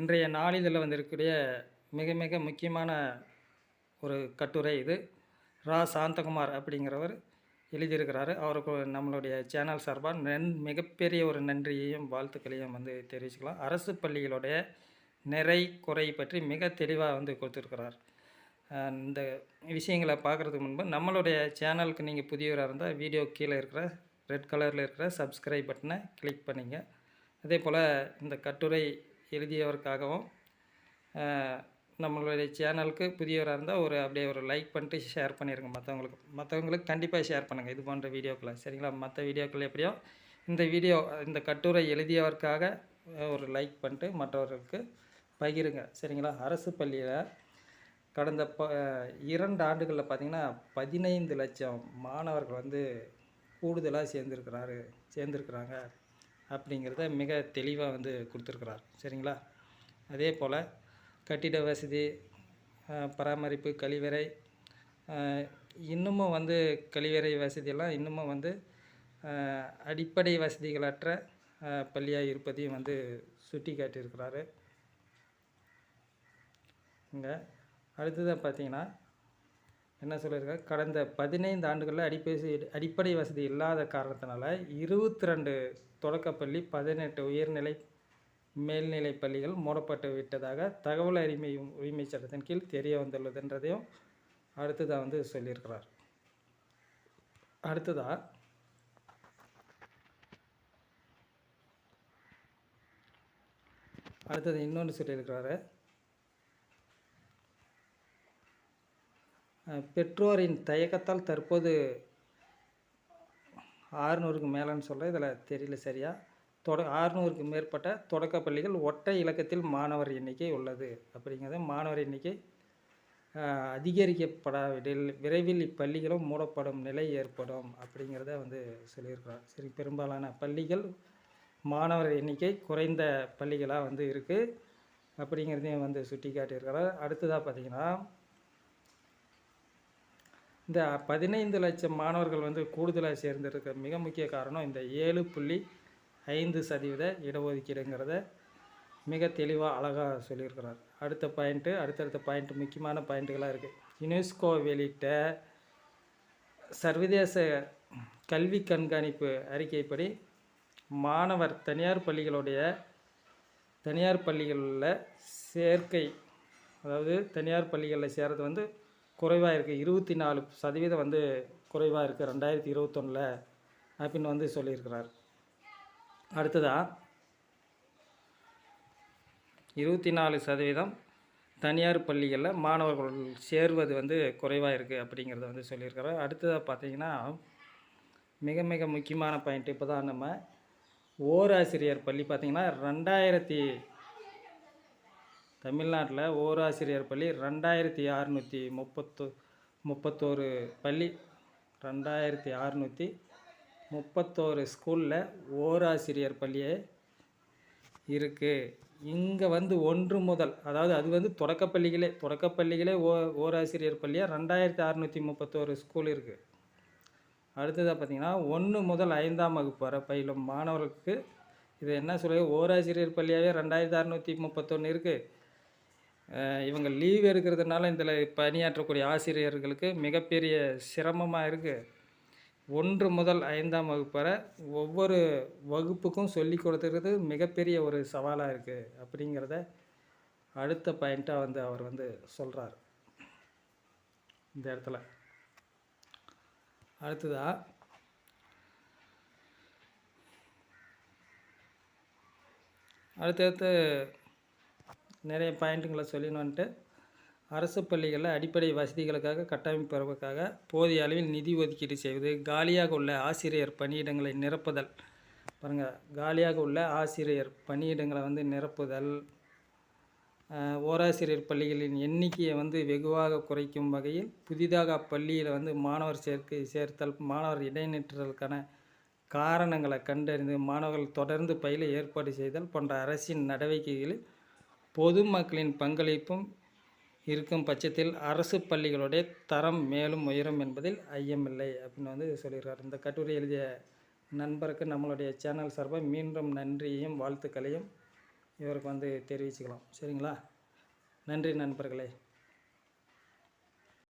இன்றைய நாளிதழில் வந்திருக்கக்கூடிய மிக மிக முக்கியமான ஒரு கட்டுரை இது. ரா. சாந்தகுமார் அப்படிங்கிறவர் எழுதியிருக்கிறாரு. அவருக்கு நம்மளுடைய சேனல் சார்பாக நன் மிகப்பெரிய ஒரு நன்றியையும் வாழ்த்துக்களையும் வந்து தெரிவிச்சுக்கலாம். அரசு பள்ளிகளுடைய நிறை குறை பற்றி மிக தெளிவாக வந்து கொடுத்துருக்கிறார். இந்த விஷயங்களை பார்க்குறதுக்கு முன்பு நம்மளுடைய சேனலுக்கு நீங்கள் புதியவராக இருந்தால் வீடியோ கீழே இருக்கிற ரெட் கலரில் இருக்கிற சப்ஸ்கிரைப் பட்டனை கிளிக் பண்ணிங்க. அதே போல் இந்த கட்டுரை எழுதியவருக்காகவும் நம்மளுடைய சேனலுக்கு புதியவராக இருந்தால் ஒரு அப்படியே ஒரு லைக் பண்ணிட்டு ஷேர் பண்ணிடுங்க மற்றவங்களுக்கு மற்றவங்களுக்கு கண்டிப்பாக ஷேர் பண்ணுங்கள் இது போன்ற வீடியோக்களை சரிங்களா? மற்ற வீடியோக்கள் எப்படியோ இந்த வீடியோ இந்த கட்டுரை எழுதியவருக்காக ஒரு லைக் பண்ணிட்டு மற்றவர்களுக்கு பகிருங்க. சரிங்களா? அரசு பள்ளியில் கடந்த ப இரண்டு ஆண்டுகளில் பார்த்திங்கன்னா பதினைந்து லட்சம் மாணவர்கள் வந்து கூடுதலாக சேர்ந்துருக்கிறாரு சேர்ந்துருக்குறாங்க. அப்படிங்கிறத மிக தெளிவாக வந்து கொடுத்துருக்குறார். சரிங்களா? அதே போல் கட்டிட வசதி பராமரிப்பு கழிவறை இன்னமும் வந்து கழிவறை வசதியெல்லாம் இன்னமும் வந்து அடிப்படை வசதிகளற்ற பள்ளியாக இருப்பதையும் வந்து சுட்டி காட்டியிருக்கிறாரு. இங்கே அடுத்ததாக பார்த்தீங்கன்னா என்ன சொல்லியிருக்காரு? கடந்த பதினைந்து ஆண்டுகளில் அடிப்படை அடிப்படை வசதி இல்லாத காரணத்தினால இருபத்தி ரெண்டு தொடக்கப்பள்ளி பதினெட்டு உயர்நிலை மேல்நிலை பள்ளிகள் மூடப்பட்டு விட்டதாக தகவல் அறிமை உரிமை சட்டத்தின் கீழ் தெரிய வந்துள்ளதுன்றதையும் அடுத்ததாக வந்து சொல்லியிருக்கிறார். அடுத்ததாக அடுத்தது இன்னொன்று சொல்லியிருக்கிறாரு. பெற்றோரின் தயக்கத்தால் தற்போது ஆறுநூறுக்கு மேலேன்னு சொல்ல இதில் தெரியல சரியா. தொட ஆறுநூறுக்கு மேற்பட்ட தொடக்கப் பள்ளிகள் ஒற்றை இலக்கத்தில் மாணவர் எண்ணிக்கை உள்ளது. அப்படிங்கிறது மாணவர் எண்ணிக்கை அதிகரிக்கப்படாவிடில் விரைவில் இப்பள்ளிகளும் மூடப்படும் நிலை ஏற்படும் அப்படிங்கிறத வந்து சொல்லியிருக்கிறோம் சரி பெரும்பாலான பள்ளிகள் மாணவர் எண்ணிக்கை குறைந்த பள்ளிகளாக வந்து இருக்குது அப்படிங்கிறதையும் வந்து சுட்டி காட்டியிருக்கிறார் அடுத்ததாக பார்த்தீங்கன்னா இந்த பதினைந்து லட்சம் மாணவர்கள் வந்து கூடுதலாக சேர்ந்திருக்க மிக முக்கிய காரணம் இந்த ஏழு புள்ளி ஐந்து சதவீத இடஒதுக்கீடுங்கிறத மிக தெளிவாக அழகாக சொல்லியிருக்கிறார். அடுத்த பாயிண்ட்டு அடுத்தடுத்த பாயிண்ட் முக்கியமான பாயிண்ட்டுகளாக இருக்குது யுனெஸ்கோ வெளியிட்ட சர்வதேச கல்வி கண்காணிப்பு அறிக்கைப்படி மாணவர் தனியார் பள்ளிகளுடைய தனியார் பள்ளிகளில் சேர்க்கை அதாவது தனியார் பள்ளிகளில் சேர்றது வந்து குறைவாக இருக்குது இருபத்தி நாலு சதவீதம் வந்து குறைவாக இருக்குது ரெண்டாயிரத்தி இருபத்தொன்னில் அப்படின்னு வந்து சொல்லியிருக்கிறார். அடுத்ததாக இருபத்தி நாலு சதவீதம் தனியார் பள்ளிகளில் மாணவர்கள் சேர்வது வந்து குறைவாக இருக்குது அப்படிங்கிறத வந்து சொல்லியிருக்கிறார். அடுத்ததாக பார்த்தீங்கன்னா மிக மிக முக்கியமான பாயிண்ட் இப்போ தான் நம்ம ஓராசிரியர் பள்ளி பார்த்திங்கன்னா ரெண்டாயிரத்தி தமிழ்நாட்டில் ஓராசிரியர் பள்ளி ரெண்டாயிரத்தி அறநூற்றி முப்பத்தோ முப்பத்தோரு பள்ளி ரெண்டாயிரத்தி அறநூற்றி முப்பத்தோரு ஸ்கூலில் ஓராசிரியர் பள்ளியே இருக்குது இங்கே வந்து ஒன்று முதல் அதாவது அது வந்து தொடக்கப்பள்ளிகளே தொடக்கப்பள்ளிகளே ஓ ஓராசிரியர் பள்ளியாக ரெண்டாயிரத்தி அறநூற்றி முப்பத்தோரு ஸ்கூல் இருக்குது அடுத்ததாக பார்த்தீங்கன்னா ஒன்று முதல் ஐந்தாம் வகுப்பு வர பயிலும் மாணவர்களுக்கு இது என்ன சொல்ல ஓராசிரியர் பள்ளியாகவே ரெண்டாயிரத்தி அறநூற்றி முப்பத்தொன்று இருக்குது இவங்க லீவ் எடுக்கிறதுனால இதில் பணியாற்றக்கூடிய ஆசிரியர்களுக்கு மிகப்பெரிய சிரமமாக இருக்குது ஒன்று முதல் ஐந்தாம் வகுப்பு வரை ஒவ்வொரு வகுப்புக்கும் சொல்லி கொடுத்துருக்கிறது மிகப்பெரிய ஒரு சவாலாக இருக்குது அப்படிங்கிறத அடுத்த பாயிண்ட்டாக வந்து அவர் வந்து சொல்கிறார் இந்த இடத்துல. அடுத்ததாக அடுத்தடுத்து நிறைய பாயிண்ட்டுங்களை சொல்லின்னு வந்துட்டு அரசு பள்ளிகளில் அடிப்படை வசதிகளுக்காக கட்டமைப்பதற்காக போதிய அளவில் நிதி ஒதுக்கீடு செய்வது காலியாக உள்ள ஆசிரியர் பணியிடங்களை நிரப்புதல். பாருங்கள் காலியாக உள்ள ஆசிரியர் பணியிடங்களை வந்து நிரப்புதல். ஓராசிரியர் பள்ளிகளின் எண்ணிக்கையை வந்து வெகுவாக குறைக்கும் வகையில் புதிதாக அப்பள்ளியில் வந்து மாணவர் சேர்க்கை சேர்த்தல் மாணவர் இடைநிற்றலுக்கான காரணங்களை கண்டறிந்து மாணவர்கள் தொடர்ந்து பயில ஏற்பாடு செய்தல் போன்ற அரசின் நடவடிக்கைகளில் பொதுமக்களின் பங்களிப்பும் இருக்கும் பட்சத்தில் அரசு பள்ளிகளுடைய தரம் மேலும் உயரும் என்பதில் ஐயமில்லை அப்படின்னு வந்து சொல்லியிருக்கார் இந்த கட்டுரை எழுதிய நண்பருக்கு நம்மளுடைய சேனல் சார்பாக மீண்டும் நன்றியையும் வாழ்த்துக்களையும் இவருக்கு வந்து தெரிவிச்சுக்கலாம். சரிங்களா? நன்றி நண்பர்களே.